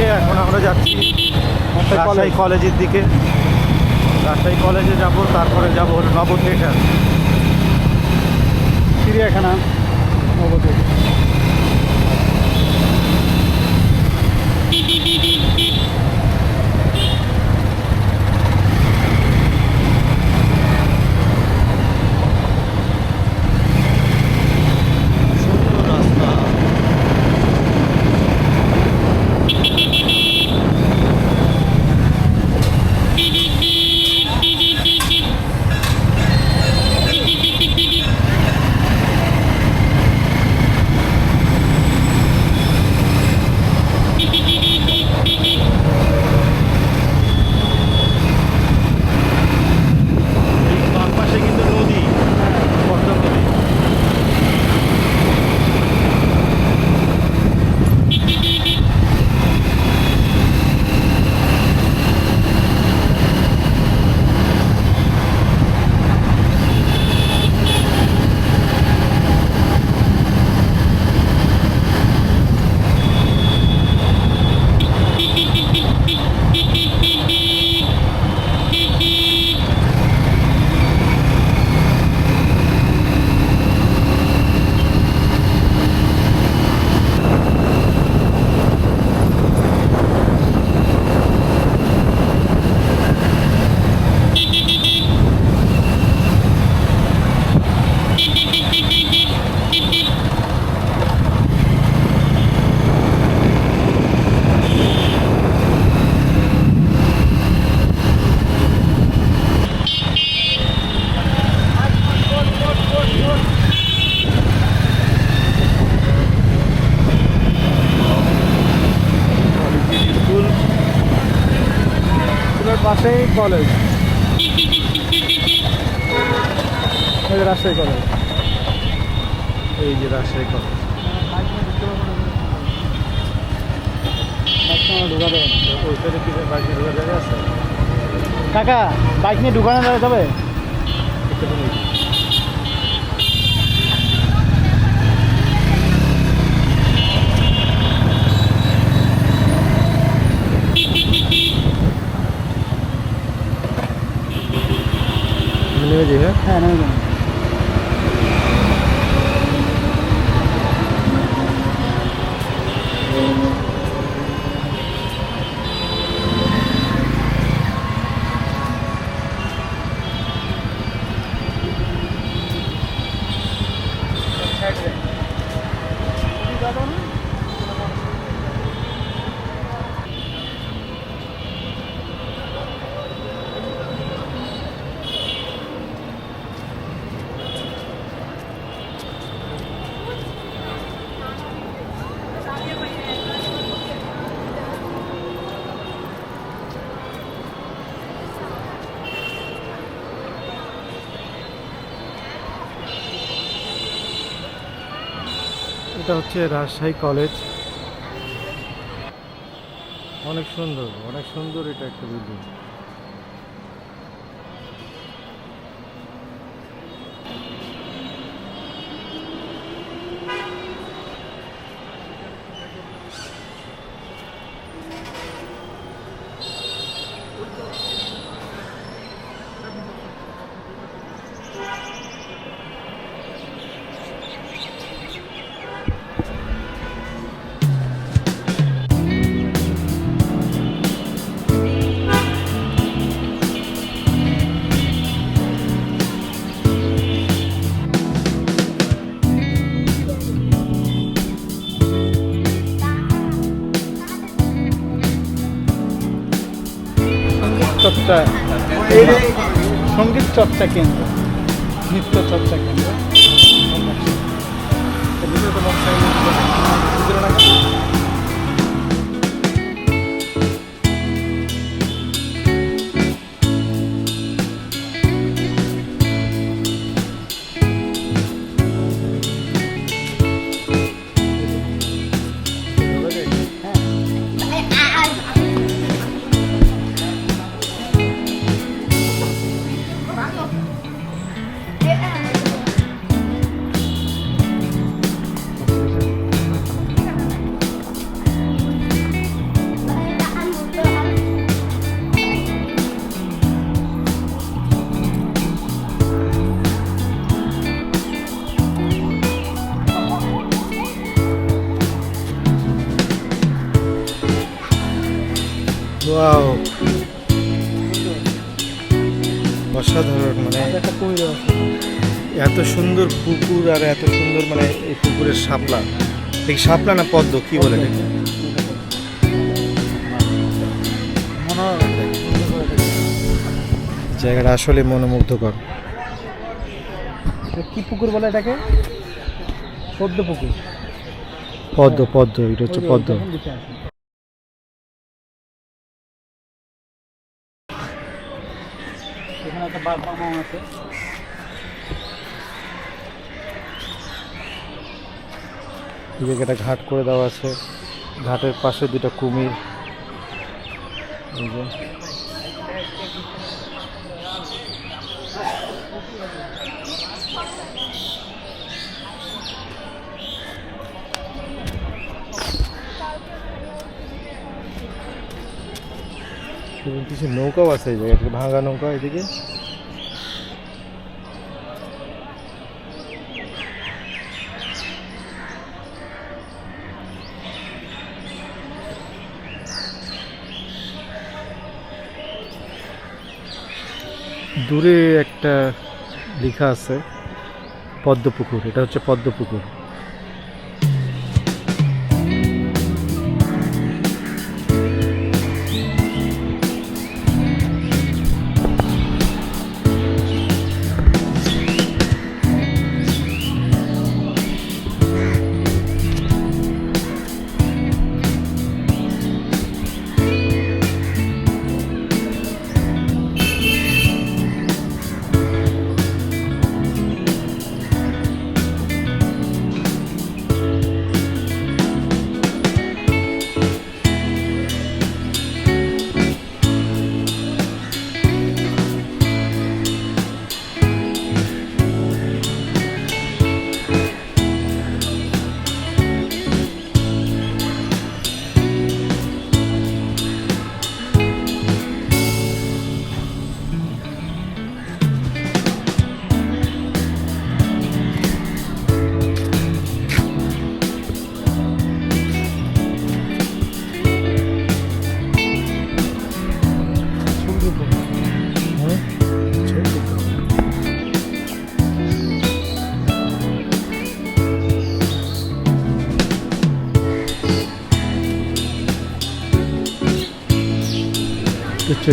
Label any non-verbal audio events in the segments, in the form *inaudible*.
দিকে এখন আমরা যাচ্ছি রাজশাহী কলেজের দিকে। রাজশাহী কলেজে যাব তারপরে যাব হলো নব থিয়েটার চিড়িয়াখানা নব থিয়েটার পাশেই কলেজ এই যে রাজশাহী কলেজ এই যে রাজশাহী কলেজ কাকা বাইক নিয়ে ঢুকানো যাবে তবে নেমে যাই হ্যাঁ এটা হচ্ছে রাজশাহী কলেজ। অনেক সুন্দর অনেক সুন্দর এটা একটা বিল্ডিং চর্চা সংগীত চর্চা কেন্দ্র নৃত্য চর্চা কেন্দ্র। অসাধারণ মানে আছে। এত সুন্দর পুকুর আর এত সুন্দর মানে এই পুকুরের শাপলা। এই শাপলা না পদ্ম কি বলে জায়গাটা আসলে মনোমুগ্ধকর। কি পুকুর বলে এটাকে? পদ্ম পুকুর। পদ্ম পদ্ম এটা হচ্ছে পদ্ম ওইখানে লিখে আছে। এখানে একটা জায়গাটা ঘাট করে দেওয়া আছে। ঘাটের পাশে দুটা কুমির। কিছু নৌকাও আছে এই জায়গাটা ভাঙা নৌকা এদিকে। দূরে একটা লেখা আছে পদ্মপুকুর এটা হচ্ছে পদ্মপুকুর।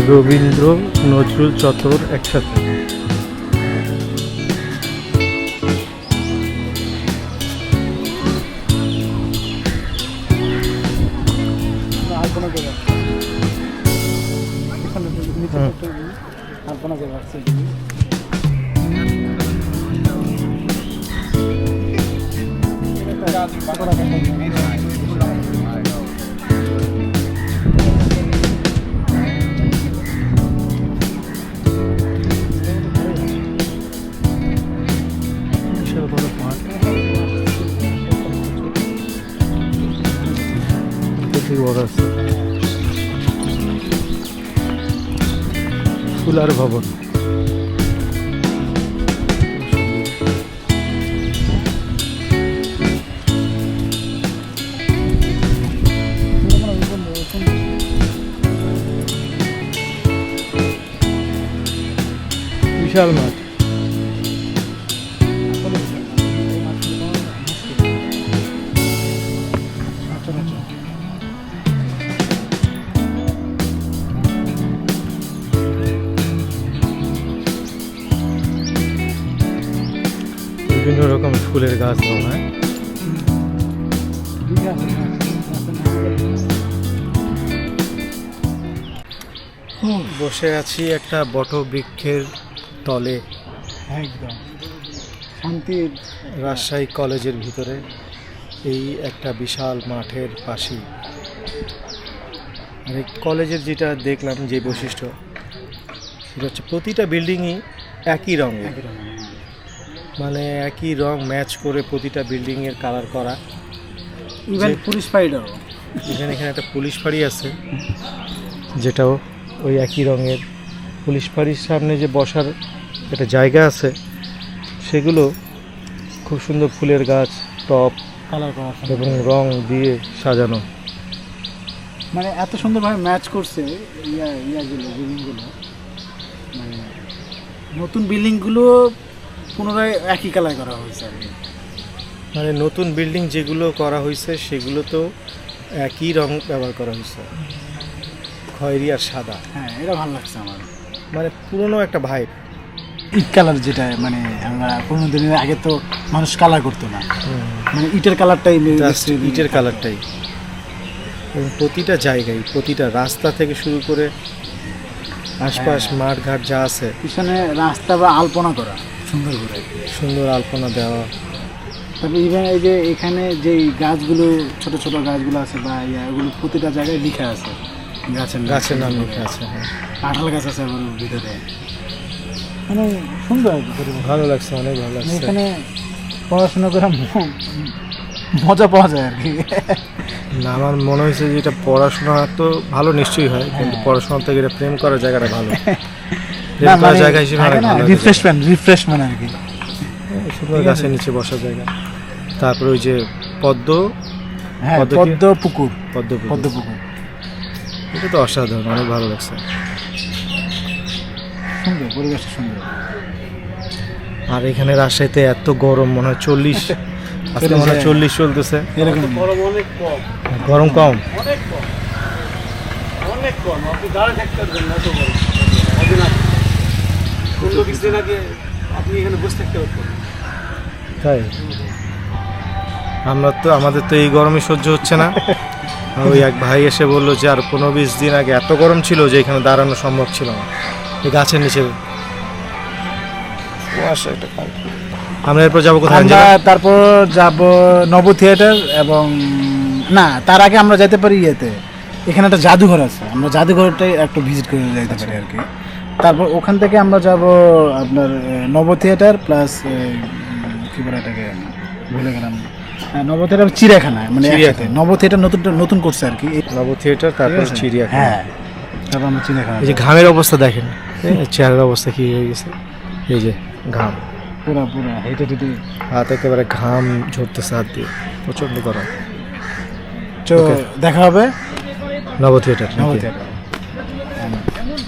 রবীন্দ্র নজরুল চত্বর একসাথে। আলপনা করে রাখছে এখানে প্রচুর বড় আছে ফুলার ফুলের গাছ হয়? বসে আছি একটা বট বৃক্ষের তলে। একদম। শান্তির রাজশাহী কলেজের ভিতরে এই একটা বিশাল মাঠের পাশেই। আর এই কলেজের যেটা দেখলাম যে বৈশিষ্ট্য সেটা হচ্ছে প্রতিটা বিল্ডিংই একই রঙের। মানে একই রং ম্যাচ করে প্রতিটা বিল্ডিংয়ের কালার করা। ইভেন পুলিশ ফাইটারও এখানে এখানে একটা পুলিশ ফাঁড়ি আছে যেটাও ওই একই রঙের। পুলিশ ফাঁড়ির সামনে যে বসার একটা জায়গা আছে সেগুলো খুব সুন্দর ফুলের গাছ টপ কালার করা এবং রং দিয়ে সাজানো। মানে এত সুন্দরভাবে ম্যাচ করছে ইয়া ইয়াগুলো বিল্ডিংগুলো মানে নতুন বিল্ডিংগুলো পুনরায় একই কালার করা হয়েছে আর কি। মানে নতুন বিল্ডিং যেগুলো করা হয়েছে সেগুলো তো একই রং ব্যবহার করা হয়েছে। খয়েরি আর সাদা। হ্যাঁ এটা ভালো লাগছে আমার। মানে পুরনো একটা ভাইব ইট কালার যেটা মানে আমরা পুরোনো দিনের আগে তো মানুষ কালার করতো না। মানে ইটের কালারটাই ইটের কালারটাই। এবং প্রতিটা জায়গায় প্রতিটা রাস্তা থেকে শুরু করে আশপাশ মাঠ ঘাট যা আছে। পিছনে রাস্তা বা আলপনা করা। সুন্দর করে। সুন্দর আলপনা দেওয়া। তবে ইভেন এই যে এখানে যে গাছগুলো ছোট ছোট গাছগুলো আছে বা ইয়া ওগুলো প্রতিটা জায়গায় লিখা আছে। গাছের গাছের নাম লেখা আছে হ্যাঁ। কাঁঠাল গাছ আছে ওর ভিতরে। মানে সুন্দর ভালো লাগছে অনেক ভালো মানে লাগছে। এখানে পড়াশোনা করে মজা পাওয়া যায় আর কি। না আমার মনে হয়েছে যে এটা পড়াশোনা তো ভালো নিশ্চয়ই হয় কিন্তু পড়াশোনা থেকে এটা প্রেম করার জায়গাটা ভালো। *laughs* জায়গা হিসেবে অনেক রিফ্রেশমেন্ট রিফ্রেশমেন্ট আর কি। সুন্দর গাছের নিচে বসার জায়গা। তারপরে ওই যে পদ্ম হ্যাঁ পদ্ম পুকুর। পদ্ম পুকুর। পদ্ম পুকুর। এটা তো অসাধারণ অনেক ভালো লাগছে। সুন্দর পরিবেশটা সুন্দর। আর এখানে রাজশাহীতে এত গরম মনে হয় চল্লিশ *laughs* আজকে মনে হয় চল্লিশ চলতেছে। এরকম। গরম তাই? আমরা তো আমাদের তো এই গরমই সহ্য হচ্ছে না। ওই এক ভাই এসে বলল যে আর পনেরো বিশ দিন আগে এত গরম ছিল যে এখানে দাঁড়ানো সম্ভব ছিল না। এই গাছের নিচে একটা আমরা এরপর যাব কোথায় আমরা তারপর যাব নব থিয়েটার এবং না তার আগে আমরা যেতে পারি ইয়েতে। এখানে একটা জাদুঘর আছে। আমরা জাদুঘরটাই একটু ভিজিট করে যেতে পারি আর কি। তারপর ওখান থেকে আমরা যাব আপনার নব থিয়েটার প্লাস কি বলে এটাকে ভুলে গেলাম। হ্যাঁ, নব থিয়েটার চিড়িয়াখানা মানে চিড়িয়াখানা। নব থিয়েটার নতুন নতুন করছে আর কি। নব থিয়েটার তারপর চিড়িয়াখানা। হ্যাঁ তারপর আমরা চিড়িয়াখানা এই যে ঘামের অবস্থা দেখেন। এই চেহারার অবস্থা কি হয়ে গেছে? এই যে ঘাম। পুরা পুরা হেঁটে টেটে হাত একেবারে ঘাম ঝরতেছে হাত দিয়ে। প্রচণ্ড গরম। তো দেখা হবে। নব থিয়েটার নব থিয়েটার